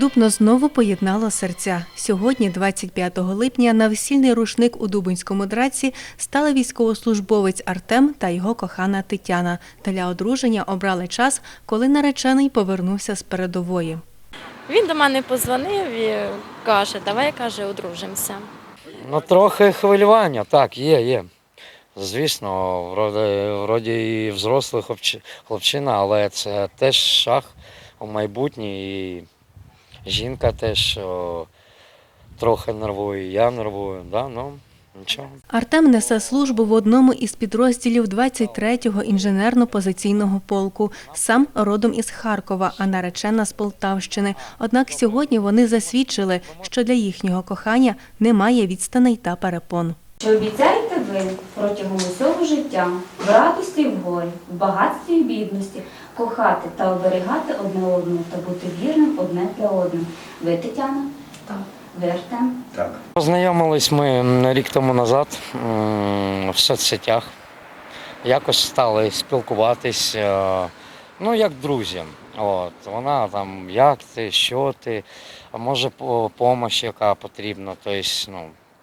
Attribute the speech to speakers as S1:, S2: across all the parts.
S1: судно знову поєднало серця. Сьогодні, 25 липня, на весільний рушник у Дубинському драці стали військовослужбовець Артем та його кохана Тетяна. Для одруження обрали час, коли наречений повернувся з передової.
S2: Він до мене позвонив і каже, давай каже, одружимося.
S3: Ну, трохи хвилювання, так, є, є. Звісно, вроді, вроді і взрослий хлопчина, але це теж шах у майбутнє. І жінка теж о, трохи нервує, я нервую, да? ну нічого.
S1: Артем несе службу в одному із підрозділів 23-го інженерно-позиційного полку. Сам родом із Харкова, а наречена з Полтавщини. Однак сьогодні вони засвідчили, що для їхнього кохання немає відстаней та перепон.
S4: Чи обіцяєте ви протягом усього життя в радості і в горі, в багатстві і в бідності кохати та оберігати одне одного та бути вірним одне для одного? Ви, Тетяна? Так. Ви, Артем?
S3: Познайомились ми рік тому назад в соцсетях. Якось стали спілкуватись, е, ну, як друзі. От, вона там, як ти, що ти, а може допомога, яка потрібна. Тобто, ну,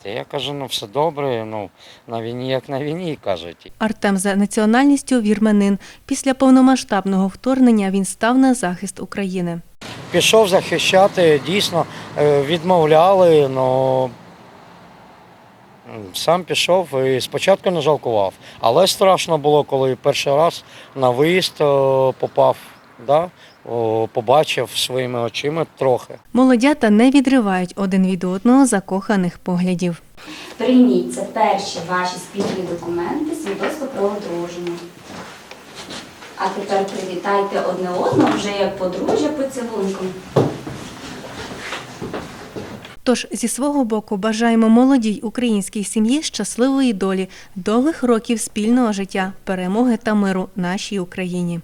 S3: я кажу, ну все добре, ну, на війні, як на війні, кажуть.
S1: Артем за національністю вірменин. Після повномасштабного вторгнення він став на захист України.
S3: Пішов захищати, дійсно е, відмовляли, але сам пішов і спочатку не жалкував. Але страшно було, коли перший раз на виїзд е, попав, да? о, побачив своїми очима трохи.
S1: Молодята не відривають один від одного закоханих поглядів.
S4: Прийміть це перші ваші спільні документи, свідоцтво про одруження. А тепер привітайте одне одного вже як подружжя поцілунком.
S1: Тож зі свого боку бажаємо молодій українській сім'ї щасливої долі, довгих років спільного життя, перемоги та миру нашій Україні.